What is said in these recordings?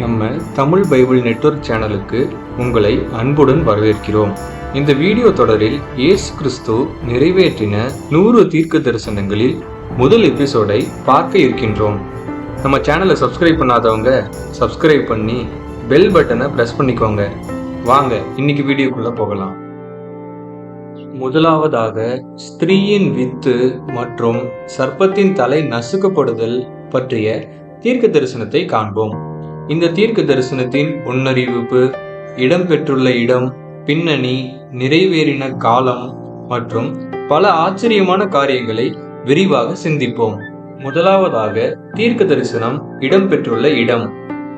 நம்ம Tamil Bible network சேனலுக்கு உங்களை அன்புடன் வரவேற்கிறோம். இந்த வீடியோ தொடரில் இயேசு கிறிஸ்து நிறைவேற்றின நூறு தீர்க்க தரிசனங்களில் முதல் எபிசோடை பார்க்க இருக்கின்றோம். நம்ம சேனலை சப்ஸ்கிரைப் பண்ணாதவங்க சப்ஸ்கிரைப் பண்ணி பெல் பட்டனை ப்ரெஸ் பண்ணிக்கோங்க. வாங்க இன்னைக்கு வீடியோக்குள்ள போகலாம். முதலாவதாக ஸ்திரீயின் வித்து மற்றும் சர்ப்பத்தின் தலை நசுக்கப்படுதல் பற்றிய தீர்க்க தரிசனத்தை காண்போம். இந்த தீர்க்க தரிசனத்தின் முன்னறிவிப்பு இடம்பெற்றுள்ள இடம் பின்னணி நிறைவேறின காலம் மற்றும் பல ஆச்சரியமான காரியங்களை விரிவாக சிந்திப்போம். முதலாவதாக தீர்க்க தரிசனம் இடம்பெற்றுள்ள இடம்.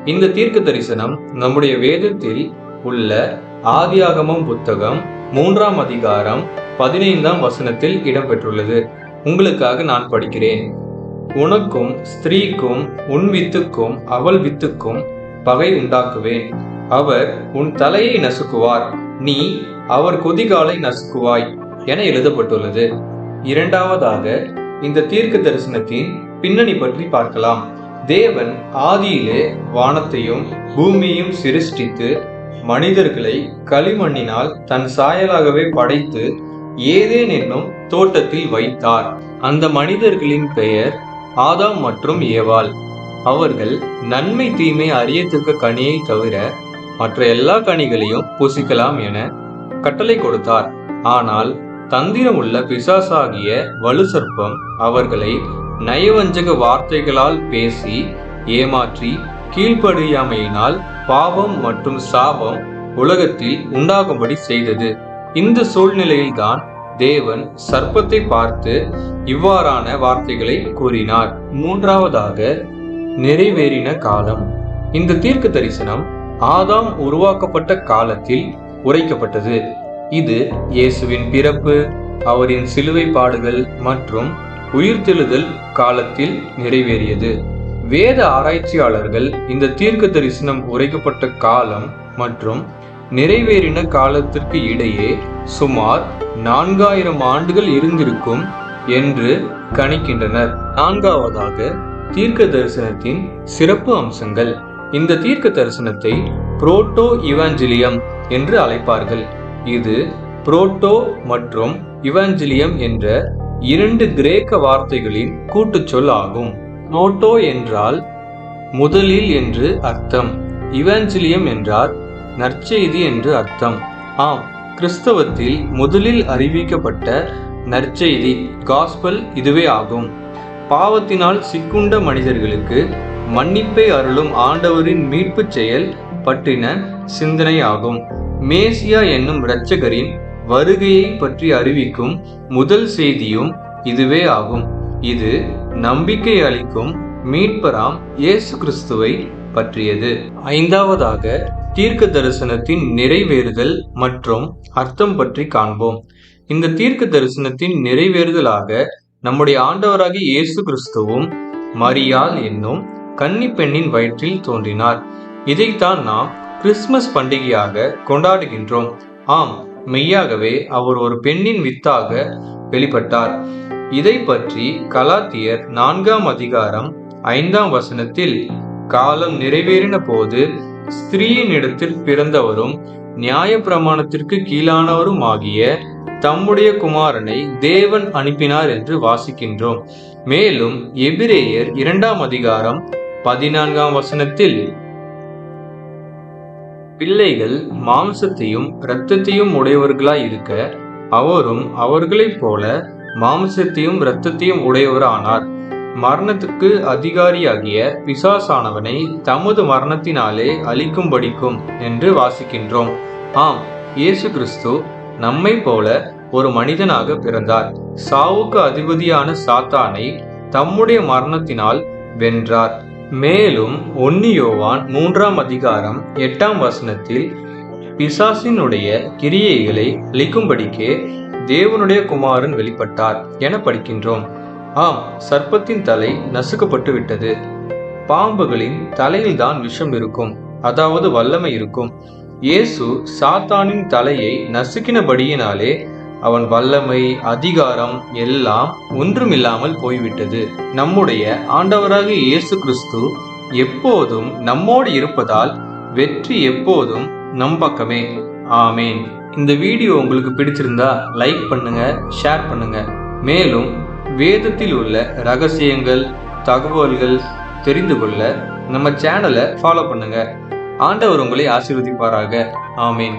இந்த தீர்க்க தரிசனம் நம்முடைய வேதத்தில் உள்ள ஆதியாகமம் புத்தகம் மூன்றாம் அதிகாரம் பதினைந்தாம் வசனத்தில் இடம்பெற்றுள்ளது உங்களுக்காக நான் படிக்கிறேன். உனக்கும் ஸ்திரீக்கும் உன் வித்துக்கும் அவள் வித்துக்கும் பகை உண்டாக்குவேன். அவர் உன் தலையை நசுக்குவார். நீ அவர் கொதிகாலை நசுக்குவாய் என எழுதப்பட்டுள்ளது. இரண்டாவதாக இந்த தீர்க்க தரிசனத்தின் பின்னணி பற்றி பார்க்கலாம். தேவன் ஆதியிலே வானத்தையும் பூமியையும் சிருஷ்டித்து மனிதர்களை களிமண்ணினால் தன் சாயலாகவே படைத்து ஏதேன் என்னும் தோட்டத்தில் வைத்தார். அந்த மனிதர்களின் பெயர் ஆதாம் மற்றும் ஏவாள். அவர்கள் நன்மை தீமை அறியத்தக்க கனியை தவிர மற்ற எல்லா கனிகளையும் பூசிக்கலாம் என கட்டளை கொடுத்தார். ஆனால் தந்திரமுள்ள பிசாசாகிய வலுசர்ப்பம் அவர்களை நயவஞ்சக வார்த்தைகளால் பேசி ஏமாற்றி கீழ்ப்படியாமையினால் பாவம் மற்றும் சாபம் உலகத்தில் உண்டாகும்படி செய்தது. இந்த சூழ்நிலையில்தான் தேவன் சர்ப்பத்தை பார்த்து இவ்வாறான வார்த்தைகளை கூறினார். மூன்றாவதாக நிறைவேறின காலம். இந்த தீர்க்க தரிசனம் ஆதாம் உருவாக்கப்பட்ட காலத்தில் உரைக்கப்பட்டது. இது இயேசுவின் பிறப்பு அவரின் சிலுவை பாடுகள் மற்றும் உயிர்த்தெழுதல் காலத்தில் நிறைவேறியது. வேத ஆராய்ச்சியாளர்கள் இந்த தீர்க்க தரிசனம் உரைக்கப்பட்ட காலம் மற்றும் நிறைவேறின காலத்திற்கு இடையே சுமார் நான்காயிரம் ஆண்டுகள் இருந்திருக்கும் என்று கணிக்கின்றனர். நான்காவதாக தீர்க்க தரிசனத்தின் சிறப்பு அம்சங்கள். இந்த தீர்க்க தரிசனத்தை புரோட்டோ இவாஞ்சலியம் என்று அழைப்பார்கள். இது புரோட்டோ மற்றும் இவாஞ்சலியம் என்ற இரண்டு கிரேக்க வார்த்தைகளின் கூட்டுச்சொல் ஆகும். புரோட்டோ என்றால் முதலில் என்று அர்த்தம். இவாஞ்சலியம் என்றால் நற்செய்தி என்று அர்த்தம். ஆம் கிறிஸ்தவத்தில் முதலில் அறிவிக்கப்பட்ட நற்செய்தி காஸ்பல் இதுவே ஆகும். பாவத்தினால் சிக்குண்ட மனிதர்களுக்கு மன்னிப்பை அருளும் ஆண்டவரின் மீட்புச் செயல் பற்றின சிந்தனை ஆகும் மேசியா என்னும் இரட்சகரின் வருகையை பற்றி அறிவிக்கும் முதல் செய்தியும் இதுவே ஆகும். இது நம்பிக்கை அளிக்கும் மீட்பராம் இயேசு கிறிஸ்துவை பற்றியது. ஐந்தாவதாக தீர்க்க தரிசனத்தின் நிறைவேறுதல் மற்றும் அர்த்தம் பற்றி காண்போம். இந்த தீர்க்க தரிசனத்தின் நிறைவேறுதலாக நம்முடைய ஆண்டவராகிய இயேசு கிறிஸ்துவும் மரியாள் என்னும் கன்னி பெண்ணின் வயிற்றில் தோன்றினார். இதைத்தான் நாம் கிறிஸ்துமஸ் பண்டிகையாக கொண்டாடுகின்றோம். ஆம் மெய்யாகவே அவர் ஒரு பெண்ணின் வித்தாக வெளிப்பட்டார். இதை பற்றி கலாத்தியர் நான்காம் அதிகாரம் ஐந்தாம் வசனத்தில் காலம் நிறைவேறின போது ஸ்திரீயின் இடத்தில் பிறந்தவரும் நியாய பிரமாணத்திற்கு கீழானவரும் ஆகிய தம்முடைய குமாரனை தேவன் அனுப்பினார் என்று வாசிக்கின்றோம். மேலும் எபிரேயர் இரண்டாம் அதிகாரம் பதினான்காம் வசனத்தில் பிள்ளைகள் மாம்சத்தையும் இரத்தத்தையும் உடையவர்களாய் இருக்க அவரும் அவர்களைப் போல மாம்சத்தையும் இரத்தத்தையும் உடையவரானார். மரணத்துக்கு அதிகாரியாகிய பிசாசானவனை தமது மரணத்தினாலே அழிக்கும்படிக்கும் என்று வாசிக்கின்றோம். ஆம் இயேசு கிறிஸ்து நம்மை போல ஒரு மனிதனாக பிறந்தார். சாவுக்கு அதிபதியான சாத்தானை தம்முடைய மரணத்தினால் வென்றார். மேலும் ஒன்னியோவான் மூன்றாம் அதிகாரம் எட்டாம் வசனத்தில் பிசாசினுடைய கிரியைகளை அளிக்கும்படிக்கே தேவனுடைய குமாரன் வெளிப்பட்டார் என படிக்கின்றோம். ஆம் சர்ப்பத்தின் தலை நசுக்கப்பட்டு விட்டது பாம்புகளின் தலையில்தான் விஷம் இருக்கும் அதாவது வல்லமை இருக்கும். இயேசு சாத்தானின் தலையை நசுக்கினபடியினாலே அவன் வல்லமை அதிகாரம் எல்லாம் ஒன்றுமில்லாமல் போய்விட்டது. நம்முடைய ஆண்டவராக இயேசு கிறிஸ்து எப்போதும் நம்மோடு இருப்பதால் வெற்றி எப்போதும் நம் பக்கமே. ஆமேன். இந்த வீடியோ உங்களுக்கு பிடிச்சிருந்தா லைக் பண்ணுங்க ஷேர் பண்ணுங்க. மேலும் வேதத்தில் உள்ள ரகசியங்கள் தகவல்கள் தெரிந்து கொள்ள நம்ம சேனலை ஃபாலோ பண்ணுங்க. ஆண்டவர் உங்களை ஆசீர்வதிப்பாராக. ஆமீன்.